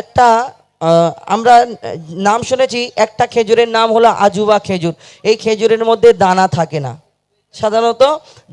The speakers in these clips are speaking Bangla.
একটা আমরা নাম শুনেছি, একটা খেজুরের নাম হলো আজুবা খেজুর। এই খেজুরের মধ্যে দানা থাকে না। সাধারণত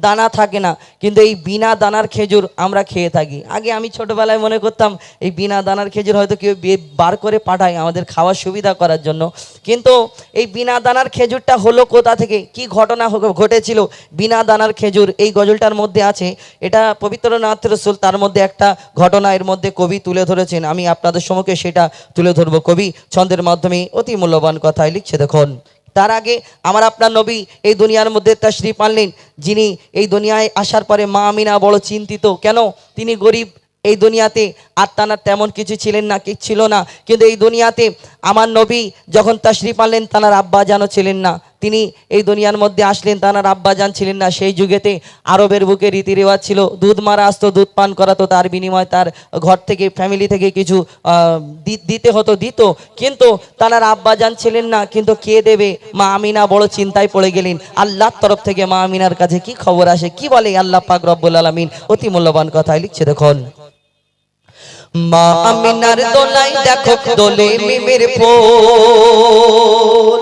দানা থাকে না, কিন্তু এই বিনা দানার খেজুর আমরা খেয়ে থাকি। আগে আমি ছোটবেলায় মনে করতাম, এই বিনা দানার খেজুর হয়তো কেউ বার করে পাঠায় আমাদের খাওয়ার সুবিধা করার জন্য। কিন্তু এই বিনা দানার খেজুরটা হলো কোথা থেকে? কি ঘটনা ঘটেছিল? বিনা দানার খেজুর এই গজলটার মধ্যে আছে। এটা পবিত্রনাথ রসুল তার মধ্যে একটা ঘটনা এর মধ্যে কবি তুলে ধরেছেন। আমি আপনাদের সম্মুখে সেটা তুলে ধরবো। কবি ছন্দের মাধ্যমে অতি মূল্যবান কথায় লিখছে দেখুন। তার আগে আমার আপনার নবী এই দুনিয়ার মধ্যে তশ্রী আনলেন, যিনি এই দুনিয়ায় আসার পরে মা আমিনা বড় চিন্তিত। কেন? তিনি গরিব, এই দুনিয়াতে আর তানার তেমন কিছু ছিলেন না, কি ছিল না। কিন্তু এই দুনিয়াতে আমার নবী যখন তশ্রী আনলেন, তানার আব্বা যেন ছিলেন না। তিনি এই দুনিয়ার মধ্যে আসলেন তানার আব্বা জান ছিলেন না। সেই যুগেতে আরবের বুকে রীতি রেওয়াজ ছিল, দুধ মারা আসতো, দুধ পান করাতো, তার বিনিময়ে তার ঘর থেকে ফ্যামিলি থেকে কিছু দিতে হতো, দিত। কিন্তু তানার আব্বা জান ছিলেন না, কিন্তু কে দেবে? মা আমিনা বড় চিন্তায় পড়ে গেলেন। আল্লাহর তরফ থেকে মা আমিনার কাছে কি খবর আসে, কি বলে আল্লাহ পাক রব্বুল আলমিন? অতি মূল্যবান কথায় লিখছে দেখুন। মা আমিনার দোলাই দেখো, দোলে মিমের ফুল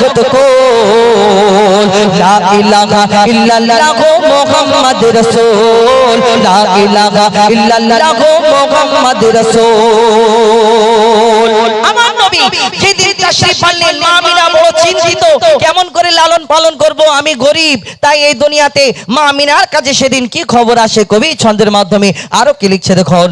জগৎ কোল। লা ইলাহা ইল্লাল্লাহ মুহাম্মাদুর রাসূল। লা ইলাহা ইল্লাল্লাহ মুহাম্মাদুর রাসূল। আমার নবী যেদিন তাশরীফ আনলেন মা আমিনা বড় চিন্তিত, কেমন করে লালন পালন করব আমি গরিব, তাই এই দুনিয়াতে মা আমিনার কাছে সেদিন কি খবর আসে কবি ছন্দের মাধ্যমে আরও কি লিখছে দেখুন।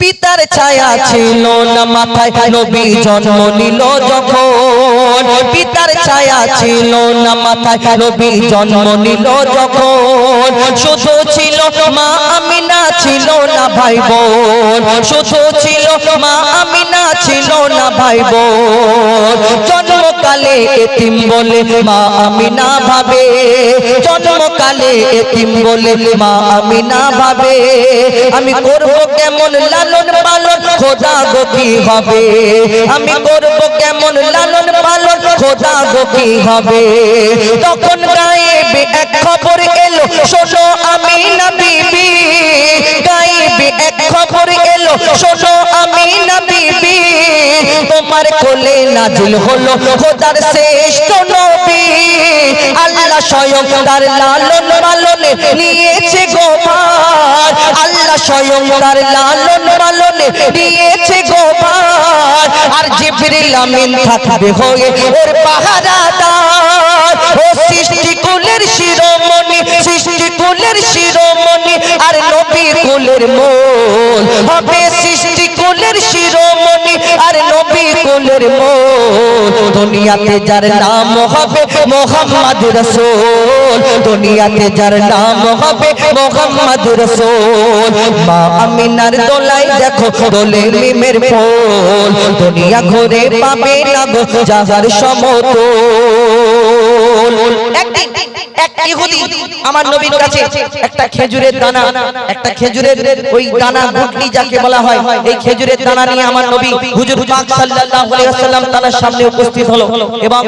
পিতার ছায়া ছিল না মাথায় নবী জন্ম নিল যখন। পিতার ছায়া ছিল না, মাথায় নবী জন্ম নিল যখন। শুধু ছিল মা আমিনা, ছিল না ভাই বোন। শুধু ছিল মা আমিনা, ছিল না ভাই বোন। জন্মকালে এতিম বলে মা আমিনা ভাবে। জন্মকালে এতিম বলে মা আমিনা ভাবে। আমি করব কেমন লালন পালন, খোদা গো কি হবে? আমি করব কেমন লালন পালন, খোদা গো কি হবে? তখন গায়েবে এক খবর এলো, শোনো আমি না বিবি। গায়েবে এক খবর এলো, শোনো আমি না বিবি। তোমার কোলে নাজিল হলো খোদার শ্রেষ্ঠ নবী। আল্লাহ স্বয়ং তার লালন পালনে নিয়েছে গোপাল আল্লাহ স্বয়ং তার লালন পালনে নিয়েছে গোপাল আর জিবরিল আমিন থাকবে হয়ে ওর পাহারাদার। ও সৃষ্টি কুলের শিরোমণি, সৃষ্টি কুলের শিরোমণি আর নবী কুলের মোল হবে সৃষ্টি কুলের শিরোমণি আর নবী কুলের মোল দুনিয়াতে যার নাম হবে মোহাম্মদ রসুল। দুনিয়াতে যার নাম হবে মোহাম্মদ রসুল। মা আমিনার দোলাই দেখো দোলে মিমের ফুল দুনিয়া ঘরে পাবে না গো, যাহার সমতল। আমার নবীর কাছে একটা খেজুরের দানা, একটা খেজুরের ওই দানা যাকে বলা হয়, এই খেজুরের দানা নিয়ে আমার নবী হুজুর সামনে উপস্থিত হলো। এবং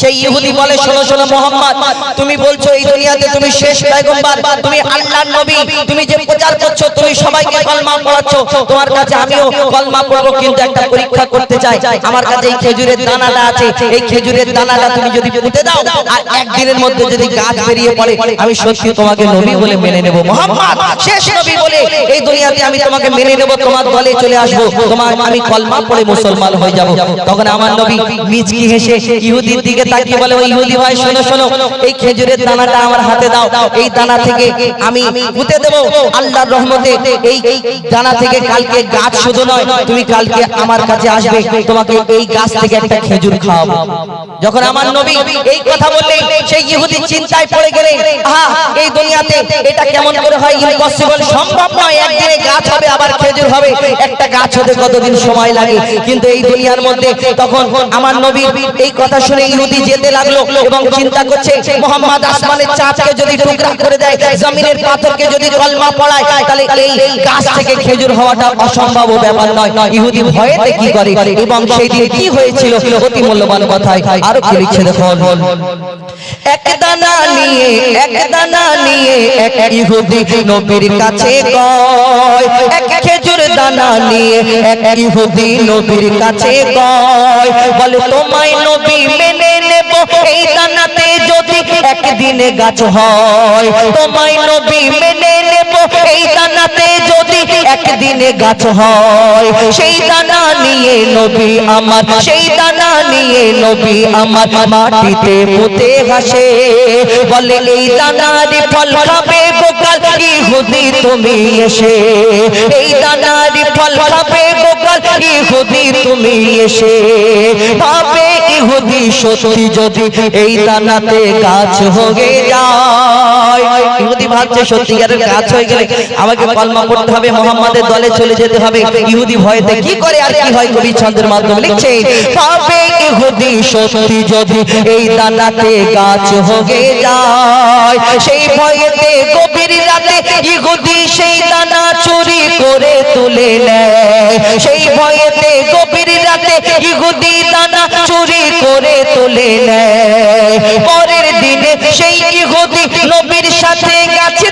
সেই ইহুদি বলে, শোনো শোনো, মোহাম্মদ, তুমি বলছো এই দুনিয়াতে তুমি শেষ পয়গম্বর, তুমি আল্লাহর নবী, তুমি যে প্রচার করছ, তুমি সবাইকে কলমা পড়াচ্ছ, তোমার কাছে আমিও কলমা পড়ব, কিন্তু একটা পরীক্ষা করতে চাই। আমার কাছে এই খেজুরের দানাটা আছে, এই খেজুরের দানাটা তুমি যদি পুঁতে দাও, আর একদিনের মধ্যে যদি গাছ বেরিয়ে পড়ে, আমি সত্যি তোমাকে নবী বলে মেনে নেব। মোহাম্মদ, শেষ নবী বলে, এই দুনিয়াতে আমি তোমাকে মেনে নেব, তোমার দলে চলে আসব, তোমার, আমি কলমা পড়ে মুসলমান হয়ে যাব। তখন আমার নবী মিচকি হেসে, ইহুদির দিকে দিকে তাকিয়ে বলে, ওই ইহুদি ভাই, শোনো শোনো, এই খেজুরের দানাটা আমার হাতে দাও। এই দানা থেকে আমি পুঁতে দেবো। আল্লাহর রহমতে এই দানা থেকে কালকে গাছ শুধু নয়, তুমি কালকে আমার কাছে আসবে। তোমাকে এই গাছ থেকে একটা খেজুর খাওয়াবো। যখন আমার নবী এই কথা বললেন, সেই ইহুদি চিন্তায় পড়ে গেলেন, আহা, এই দুনিয়াতে এটা কেমন করে হয় ইম্পসিবল সম্ভব নয়, একদিনে গাছ হবে, আবার খেজুর হবে। একটা গাছ হতে কতদিন সময় লাগে? কিন্তু এই দুনিয়ার মধ্যে তখন আমার নবী এই কথা শুনে ইহুদি যেতে লাগল এবং চিন্তা করছে, মোহাম্মদ আসমানের চাঁদকে যদি টুকরা করে দেয়, জমিনের পাথরকে যদি কলমা পড়ায়, তাহলে এই গাছ থেকে খেজুর হওয়াটা অসম্ভব ব্যাপার নয়। ইহুদি ভয়েতে কি করে? এবং সেই দিন কি হয়েছিল? অতি মূল্যবান কথায় আরও কি লিখছে দেখুন। এক নিয়ে এক নিয়ে এক ইহুদি নবীর কাছে গয়। এক খেজুর দানা নিয়ে এক ইহুদি নবীর কাছে গয়। বলে, তোমায় নবী মেনে নেব এই দানাতে যদি একদিনে গাছ হয়, তোমায় নবী মেনে নেব। এই দানাতে যদি একদিনে গাছ হয়, সেই দানা নিয়ে নবী আমার, সেই দানা নিয়ে নবী আমার মাটিতে পুঁতে হাসে বলে, এই দানার ফল খাবে গোকাল, ইহুদি তুমি এসে। এই দানার ফল গোকাল ইহুদি তুমি এসে। ভাবে ইহুদি সত্যি যদি এই দানাতে গাছ হয়ে যায়। ইহুদি ভাবছে সত্যিকারের হয়ে গেলে আমাকে হবে, মোহাম্মদের দলে চলে যেতে হবে। ইহুদি ভয়তে কি করে আর কি হয় কবি ছন্দের মাধ্যমে লিখছে ভাবে ইহুদি সত্যি যদি এই দানাতে গাছ হয়ে যায়। সেই ভয়েতে গভীর রাতে ইহুদি সেই দানা চুরি করে তুলে সেই ভয়েতে গভীর রাতে ইহুদি দানা চুরি করে তুলে নেয়। পরের দিনে সেই ইহুদি নবীর সাথে গাছে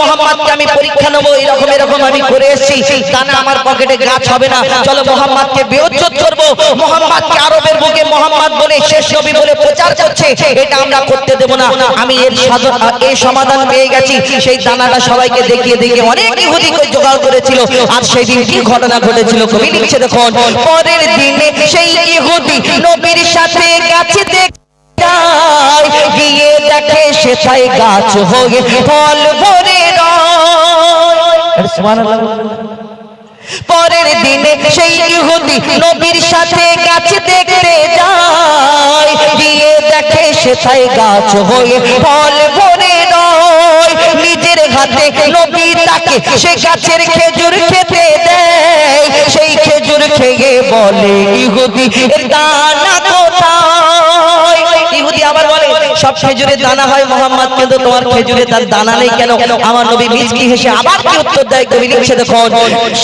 মোহাম্মদকে আমি পরীক্ষা নেব, এরকম এরকম আমি করে আমার পকেটে গাছ হবে না। চলো মোহাম্মদকে করব। মোহাম্মদকে আরবের বুকে মোহাম্মদ বলে শেষ বলে প্রচার করছে। এটা আমরা করতে না। আমি এর এই সমাধান পেয়ে গেছি। সেই দানাটা সবাইকে দেখিয়ে দেখিয়ে অনেক ইহুদিকে জোগাড় করেছিল। আর সেই দিন কি ঘটনা ঘটেছিল, কবি লিখছে দেখুন। পরের দিনে সেই ইহুদি নবীর সাথে দেখ গিয়ে দেখে সেটাই গাছ হয়ে ফল ভরে। পরের দিনে সেই ইহুদি নবীর সাথে গাছ দেখতে যায়। গিয়ে দেখে সেটাই গাছ হয়ে ফল ভরে রয়। নিজের হাতে নবী তাকে সে গাছের খেজুর খেতে দেয়। সেই খেজুর খেয়ে বলে, ইহুদি দানা কোথায়? ইহুদি আবার বলে সব খেজুরের দানা হয়, মোহাম্মদ, কিন্তু তোমার খেজুরের তার দানা নেই কেন? আমার নবী মিচকি হেসে আবার কি উত্তর দেয় কবি লিখছে দেখুন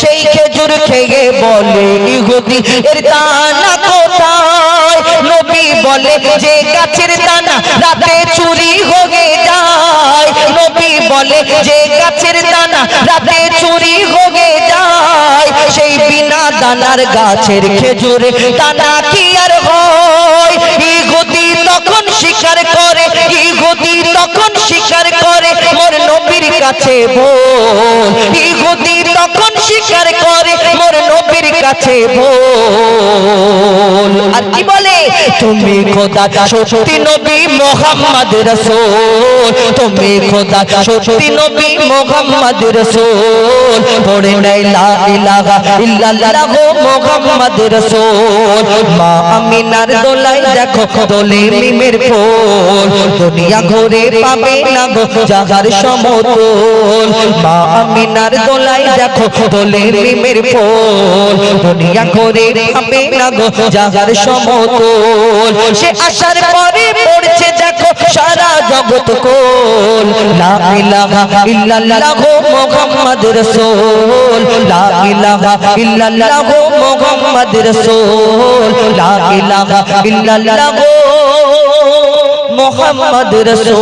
সেই খেজুর খেয়ে বলে ইহুদি এর দানা কোথায়? নবী বলে, যে গাছের দানা রাতে চুরি হয়ে যায়। নবী বলে, যে গাছের দানা রাতে চুরি হয়ে যায়। সেই বিনা দানার গাছের খেজুর দানা কি আর হয়? স্বীকার করে ইহুদি তখন স্বীকার করে। কাছে বল ইহুদি তখন স্বীকার করে, মোর নবীর কাছে বল আর কি বলে? তুমি খোদা, সত্যি নবী মোহাম্মদ রসুল। তুমি খোদা, সত্যি নবী মোহাম্মদ রসুল। পড়ে নাই লা ইলাহা ইল্লাল্লাহ মোহাম্মদ রসুল। মা আমিনার দোলাই দেখো, দোলে মিমের ফুল দুনিয়া ঘুরে পাবে না গো জাহার সমতল মা আমিনার দোলাই দেখো দোলে মিমের ফুল দুনিয়া ঘুরে পাবে গো জাহার সমতল। সে আসার পরে পড়ছে দেখো, সারা জগৎ কোল। লা ইলাহা ইল্লাল্লাহ মুহাম্মদ রাসূল। লা ইলাহা ইল্লাল্লাহ মুহাম্মদ রাসূল। লা ইলাহা ইল্লাল্লাহ মুহাম্মদ রাসূল।